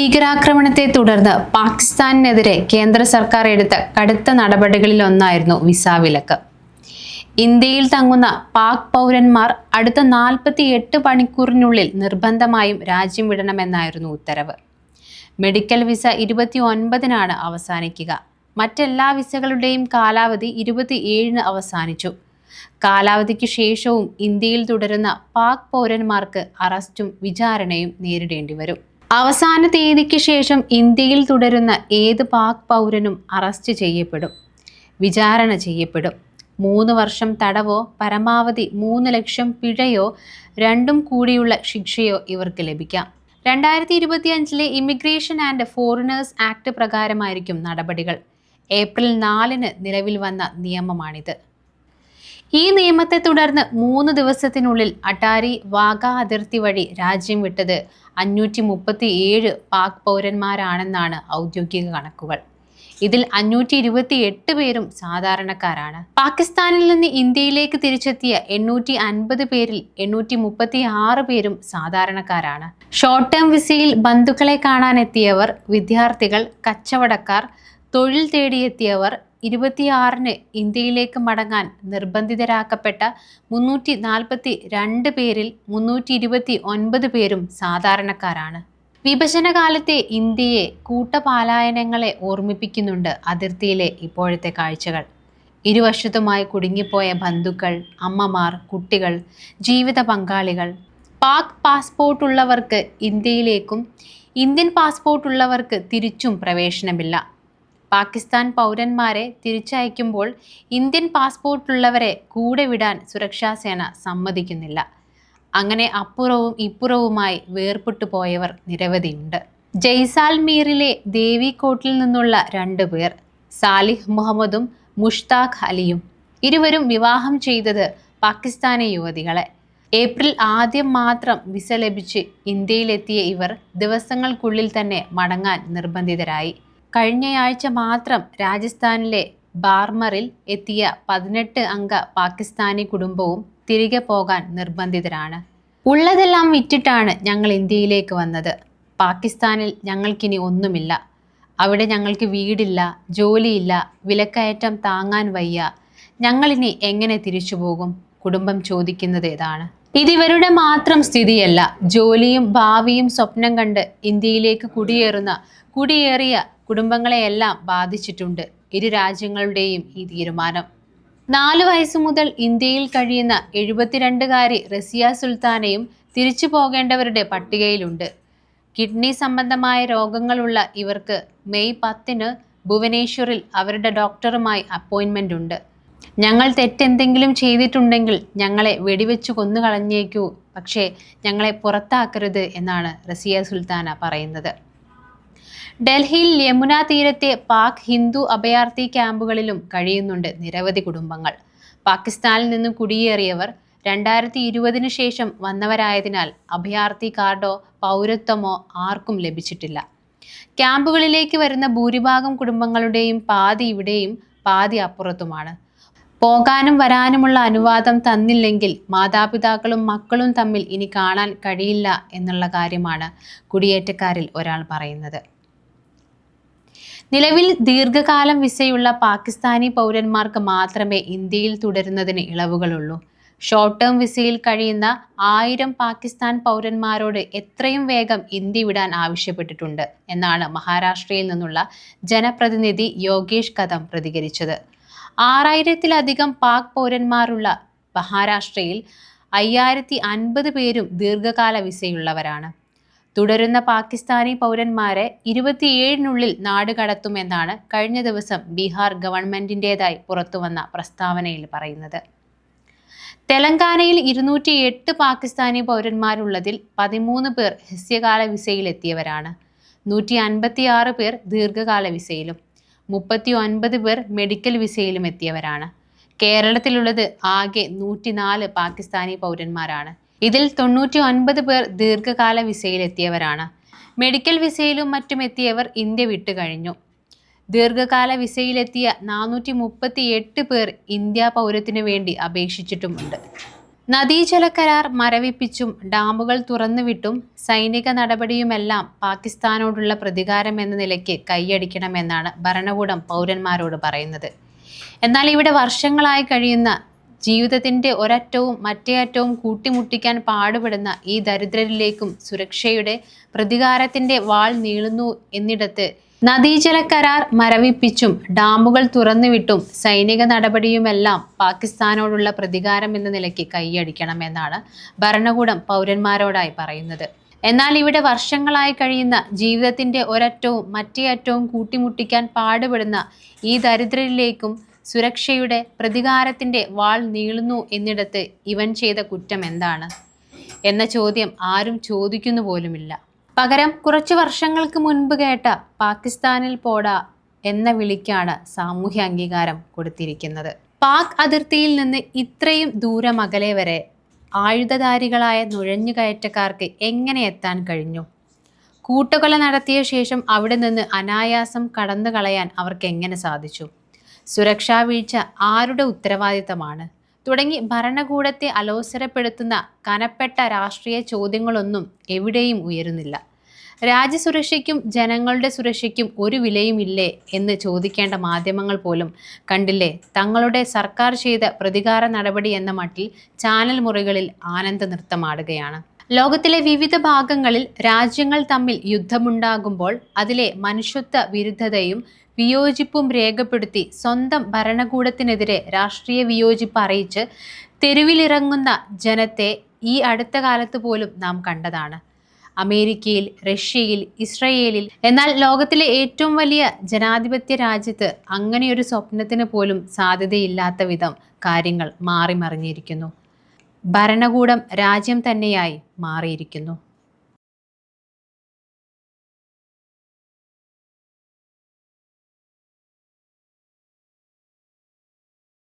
ഭീകരാക്രമണത്തെ തുടർന്ന് പാകിസ്ഥാനെതിരെ കേന്ദ്ര സർക്കാർ എടുത്ത കടുത്ത നടപടികളിൽ ഒന്നായിരുന്നു വിസ വിലക്ക്. ഇന്ത്യയിൽ തങ്ങുന്ന പാക് പൗരന്മാർ അടുത്ത നാൽപ്പത്തി എട്ട് മണിക്കൂറിനുള്ളിൽ നിർബന്ധമായും രാജ്യം വിടണമെന്നായിരുന്നു ഉത്തരവ്. മെഡിക്കൽ വിസ ഇരുപത്തി ഒൻപതിനാണ് അവസാനിക്കുക. മറ്റെല്ലാ വിസകളുടെയും കാലാവധി ഇരുപത്തി ഏഴിന് അവസാനിച്ചു. കാലാവധിക്ക് ശേഷവും ഇന്ത്യയിൽ തുടരുന്ന പാക് പൗരന്മാർക്ക് അറസ്റ്റും വിചാരണയും നേരിടേണ്ടി വരും അവസാന തീയതിക്ക് ശേഷം ഇന്ത്യയിൽ തുടരുന്ന ഏത് പാക് പൗരനും അറസ്റ്റ് ചെയ്യപ്പെടും വിചാരണ ചെയ്യപ്പെടും. മൂന്ന് വർഷം തടവോ പരമാവധി മൂന്ന് ലക്ഷം പിഴയോ രണ്ടും കൂടിയുള്ള ശിക്ഷയോ ഇവർക്ക് ലഭിക്കാം. രണ്ടായിരത്തി ഇരുപത്തിയഞ്ചിലെ ഇമിഗ്രേഷൻ ആൻഡ് ഫോറിനേഴ്സ് ആക്ട് പ്രകാരമായിരിക്കും നടപടികൾ. ഏപ്രിൽ നാലിന് നിലവിൽ വന്ന നിയമമാണിത്. ഈ നിയമത്തെ തുടർന്ന് മൂന്ന് ദിവസത്തിനുള്ളിൽ അട്ടാരി വാഗ അതിർത്തി വഴി രാജ്യം വിട്ടത് അഞ്ഞൂറ്റി മുപ്പത്തി ഏഴ് പാക് പൗരന്മാരാണെന്നാണ് ഔദ്യോഗിക കണക്കുകൾ. ഇതിൽ അഞ്ഞൂറ്റി ഇരുപത്തി എട്ട് പേരും സാധാരണക്കാരാണ്. പാകിസ്ഥാനിൽ നിന്ന് ഇന്ത്യയിലേക്ക് തിരിച്ചെത്തിയ എണ്ണൂറ്റി അൻപത് പേരിൽ എണ്ണൂറ്റി മുപ്പത്തി ആറ് പേരും സാധാരണക്കാരാണ്. ഷോർട്ട് ടേം വിസയിൽ ബന്ധുക്കളെ കാണാനെത്തിയവർ വിദ്യാർത്ഥികൾ കച്ചവടക്കാർ തൊഴിൽ തേടിയെത്തിയവർ ഇരുപത്തിയാറിന് ഇന്ത്യയിലേക്ക് മടങ്ങാൻ നിർബന്ധിതരാക്കപ്പെട്ട മുന്നൂറ്റി നാൽപ്പത്തി രണ്ട് പേരിൽ മുന്നൂറ്റി ഇരുപത്തി ഒൻപത് പേരും സാധാരണക്കാരാണ്. വിഭജനകാലത്തെ ഇന്ത്യയെ കൂട്ടപാലായനങ്ങളെ ഓർമ്മിപ്പിക്കുന്നുണ്ട് അതിർത്തിയിലെ ഇപ്പോഴത്തെ കാഴ്ചകൾ. ഇരുവശത്തുമായി കുടുങ്ങിപ്പോയ ബന്ധുക്കൾ അമ്മമാർ കുട്ടികൾ ജീവിത പങ്കാളികൾ പാക് പാസ്പോർട്ട് ഉള്ളവർക്ക് ഇന്ത്യയിലേക്കും ഇന്ത്യൻ പാസ്പോർട്ട് ഉള്ളവർക്ക് തിരിച്ചും പ്രവേശനമില്ല. പാകിസ്ഥാൻ പൗരന്മാരെ തിരിച്ചയക്കുമ്പോൾ ഇന്ത്യൻ പാസ്പോർട്ടുള്ളവരെ കൂടെ വിടാൻ സുരക്ഷാസേന സമ്മതിക്കുന്നില്ല. അങ്ങനെ അപ്പുറവും ഇപ്പുറവുമായി വേർപെട്ടു പോയവർ നിരവധിയുണ്ട്. ജയ്സാൽമീറിലെ ദേവിക്കോട്ടിൽ നിന്നുള്ള രണ്ടു പേർ സാലിഹ് മുഹമ്മദും മുഷ്താഖ് അലിയും ഇരുവരും വിവാഹം ചെയ്തത് പാകിസ്ഥാനി യുവതികളെ. ഏപ്രിൽ ആദ്യം മാത്രം വിസ ലഭിച്ച് ഇന്ത്യയിലെത്തിയ ഇവർ ദിവസങ്ങൾക്കുള്ളിൽ തന്നെ മടങ്ങാൻ നിർബന്ധിതരായി. കഴിഞ്ഞയാഴ്ച മാത്രം രാജസ്ഥാനിലെ ബാർമറിൽ എത്തിയ പതിനെട്ട് അംഗ പാകിസ്ഥാനി കുടുംബവും തിരികെ പോകാൻ നിർബന്ധിതരാണ്. ഉള്ളതെല്ലാം വിറ്റിട്ടാണ് ഞങ്ങൾ ഇന്ത്യയിലേക്ക് വന്നത്. പാകിസ്ഥാനിൽ ഞങ്ങൾക്കിനി ഒന്നുമില്ല. അവിടെ ഞങ്ങൾക്ക് വീടില്ല ജോലിയില്ല വിലക്കയറ്റം താങ്ങാൻ വയ്യ. ഞങ്ങളിനി എങ്ങനെ തിരിച്ചു പോകും? കുടുംബം ചോദിക്കുന്നത് ഇതാണ് ഇതിവരുടെ മാത്രം സ്ഥിതിയല്ല. ജോലിയും ഭാവിയും സ്വപ്നം കണ്ട് ഇന്ത്യയിലേക്ക് കുടിയേറുന്ന കുടിയേറിയ കുടുംബങ്ങളെയെല്ലാം ബാധിച്ചിട്ടുണ്ട്. ഇരു രാജ്യങ്ങളുടെയും ഈ തീരുമാനം. നാലു വയസ്സു മുതൽ ഇന്ത്യയിൽ കഴിയുന്ന എഴുപത്തിരണ്ടുകാരി റസിയ സുൽത്താനയും തിരിച്ചു പോകേണ്ടവരുടെ പട്ടികയിലുണ്ട്. കിഡ്നി സംബന്ധമായ രോഗങ്ങളുള്ള ഇവർക്ക് മെയ് പത്തിന് ഭുവനേശ്വറിൽ അവരുടെ ഡോക്ടറുമായി അപ്പോയിൻമെന്റ് ഉണ്ട്. ഞങ്ങൾ തെറ്റെന്തെങ്കിലും ചെയ്തിട്ടുണ്ടെങ്കിൽ ഞങ്ങളെ വെടിവെച്ച് കൊന്നു കളഞ്ഞേക്കൂ പക്ഷേ ഞങ്ങളെ പുറത്താക്കരുത് എന്നാണ് റസിയ സുൽത്താന പറയുന്നത്. ഡൽഹിയിൽ യമുന തീരത്തെ പാക് ഹിന്ദു അഭയാർത്ഥി ക്യാമ്പുകളിലും കഴിയുന്നുണ്ട് നിരവധി കുടുംബങ്ങൾ. പാകിസ്ഥാനിൽ നിന്ന് കുടിയേറിയവർ രണ്ടായിരത്തി ഇരുപതിനു ശേഷം വന്നവരായതിനാൽ അഭയാർത്ഥി കാർഡോ പൗരത്വമോ ആർക്കും ലഭിച്ചിട്ടില്ല. ക്യാമ്പുകളിലേക്ക് വരുന്ന ഭൂരിഭാഗം കുടുംബങ്ങളുടെയും പാതി ഇവിടെയും പാതി അപ്പുറത്തുമാണ്. പോകാനും വരാനുമുള്ള അനുവാദം തന്നില്ലെങ്കിൽ മാതാപിതാക്കളും മക്കളും തമ്മിൽ ഇനി കാണാൻ കഴിയില്ല എന്നുള്ള കാര്യമാണ് കുടിയേറ്റക്കാരിൽ ഒരാൾ പറയുന്നത്. നിലവിൽ ദീർഘകാലം വിസയുള്ള പാകിസ്ഥാനി പൗരന്മാർക്ക് മാത്രമേ ഇന്ത്യയിൽ തുടരുന്നതിന് ഇളവുകളുള്ളൂ. ഷോർട്ട് ടേം വിസയിൽ കഴിയുന്ന ആയിരം പാകിസ്ഥാൻ പൗരന്മാരോട് എത്രയും വേഗം ഇന്ത്യ വിടാൻ ആവശ്യപ്പെട്ടിട്ടുണ്ട് എന്നാണ് മഹാരാഷ്ട്രയിൽ നിന്നുള്ള ജനപ്രതിനിധി യോഗേഷ് കദം പ്രതികരിച്ചത്. ആറായിരത്തിലധികം പാക് പൗരന്മാരുള്ള മഹാരാഷ്ട്രയിൽ അയ്യായിരത്തി അൻപത് പേരും ദീർഘകാല വിസയുള്ളവരാണ്. തുടരുന്ന പാകിസ്ഥാനി പൗരന്മാരെ ഇരുപത്തിയേഴിനുള്ളിൽ നാട് കടത്തുമെന്നാണ് കഴിഞ്ഞ ദിവസം ബീഹാർ ഗവൺമെന്റിന്റെതായി പുറത്തുവന്ന പ്രസ്താവനയിൽ പറയുന്നത്. തെലങ്കാനയിൽ ഇരുന്നൂറ്റി എട്ട് പാകിസ്ഥാനി പൗരന്മാരുള്ളതിൽ പതിമൂന്ന് പേർ ഹ്രസ്വകാല വിസയിലെത്തിയവരാണ്. നൂറ്റി അൻപത്തി ആറ് പേർ ദീർഘകാല വിസയിലും മുപ്പത്തി ഒൻപത് പേർ മെഡിക്കൽ വിസയിലും എത്തിയവരാണ്. കേരളത്തിലുള്ളത് ആകെ നൂറ്റിനാല് പാകിസ്ഥാനി പൗരന്മാരാണ്. ഇതിൽ തൊണ്ണൂറ്റി ഒൻപത് പേർ ദീർഘകാല വിസയിലെത്തിയവരാണ്. മെഡിക്കൽ വിസയിലും മറ്റും എത്തിയവർ ഇന്ത്യ വിട്ടു കഴിഞ്ഞു. ദീർഘകാല വിസയിലെത്തിയ നാനൂറ്റി മുപ്പത്തി എട്ട് പേർ ഇന്ത്യ പൗരത്തിനു വേണ്ടി അപേക്ഷിച്ചിട്ടുമുണ്ട്. നദീജല കരാർ മരവിപ്പിച്ചും ഡാമുകൾ തുറന്നുവിട്ടും സൈനിക നടപടിയുമെല്ലാം പാകിസ്ഥാനോടുള്ള പ്രതികാരം എന്ന നിലയ്ക്ക് കൈയടിക്കണമെന്നാണ് ഭരണകൂടം പൗരന്മാരോട് പറയുന്നത്. എന്നാൽ ഇവിടെ വർഷങ്ങളായി കഴിയുന്ന ജീവിതത്തിന്റെ ഒരറ്റവും മറ്റേ അറ്റവും കൂട്ടിമുട്ടിക്കാൻ പാടുപെടുന്ന ഈ ദരിദ്രരിലേക്കും സുരക്ഷയുടെ പ്രതികാരത്തിന്റെ വാൾ നീളുന്നു എന്നിടത്ത് നദീജല കരാർ മരവിപ്പിച്ചും ഡാമുകൾ തുറന്നുവിട്ടും സൈനിക നടപടിയുമെല്ലാം പാകിസ്ഥാനോടുള്ള പ്രതികാരം എന്ന നിലയ്ക്ക് കൈയടിക്കണമെന്നാണ് ഭരണകൂടം പൗരന്മാരോടായി പറയുന്നത്. എന്നാൽ ഇവിടെ വർഷങ്ങളായി കഴിയുന്ന ജീവിതത്തിന്റെ ഒരറ്റവും മറ്റേ അറ്റവും കൂട്ടിമുട്ടിക്കാൻ പാടുപെടുന്ന ഈ ദരിദ്രരിലേക്കും സുരക്ഷയുടെ പ്രതികാരത്തിന്റെ വാൾ നീളുന്നു എന്നിടത്ത് ഇവൻ ചെയ്ത കുറ്റം എന്താണ് എന്ന ചോദ്യം ആരും ചോദിക്കുന്നു പോലുമില്ല. പകരം കുറച്ച് വർഷങ്ങൾക്ക് മുൻപ് കേട്ട പാകിസ്ഥാനിൽ പോടാ എന്ന വിളിക്കാണ് സാമൂഹ്യ അംഗീകാരം കൊടുത്തിരിക്കുന്നത്. പാക് അതിർത്തിയിൽ നിന്ന് ഇത്രയും ദൂരം അകലെ വരെ ആയുധധാരികളായ നുഴഞ്ഞുകയറ്റക്കാർക്ക് എങ്ങനെ എത്താൻ കഴിഞ്ഞു? കൂട്ടുകൊല നടത്തിയ ശേഷം അവിടെ നിന്ന് അനായാസം കടന്നു കളയാൻ അവർക്ക് എങ്ങനെ സാധിച്ചു? സുരക്ഷാ വീഴ്ച ആരുടെ ഉത്തരവാദിത്തമാണ്? തുടങ്ങി ഭരണകൂടത്തെ അലോസരപ്പെടുത്തുന്ന കനപ്പെട്ട രാഷ്ട്രീയ ചോദ്യങ്ങളൊന്നും എവിടെയും ഉയരുന്നില്ല. രാജ്യസുരക്ഷയ്ക്കും ജനങ്ങളുടെ സുരക്ഷയ്ക്കും ഒരു വിലയുമില്ലേ എന്ന് ചോദിക്കേണ്ട മാധ്യമങ്ങൾ പോലും കണ്ടില്ലേ? തങ്ങളുടെ സർക്കാർ ചെയ്ത പ്രതികാര നടപടി എന്ന മട്ടിൽ ചാനൽ മുറികളിൽ ആനന്ദ നൃത്തമാടുകയാണ്. ലോകത്തിലെ വിവിധ ഭാഗങ്ങളിൽ രാജ്യങ്ങൾ തമ്മിൽ യുദ്ധമുണ്ടാകുമ്പോൾ അതിലെ മനുഷ്യത്വ വിരുദ്ധതയും വിയോജിപ്പും രേഖപ്പെടുത്തി സ്വന്തം ഭരണകൂടത്തിനെതിരെ രാഷ്ട്രീയ വിയോജിപ്പ് അറിയിച്ച് തെരുവിലിറങ്ങുന്ന ജനത്തെ ഈ അടുത്ത കാലത്ത് പോലും നാം കണ്ടതാണ്. അമേരിക്കയിൽ റഷ്യയിൽ ഇസ്രയേലിൽ. എന്നാൽ ലോകത്തിലെ ഏറ്റവും വലിയ ജനാധിപത്യ രാജ്യത്ത് അങ്ങനെയൊരു സ്വപ്നത്തിന് പോലും സാധ്യതയില്ലാത്ത വിധം കാര്യങ്ങൾ മാറിമറിഞ്ഞിരിക്കുന്നു. ഭരണകൂടം രാജ്യം തന്നെയായി മാറിയിരിക്കുന്നു.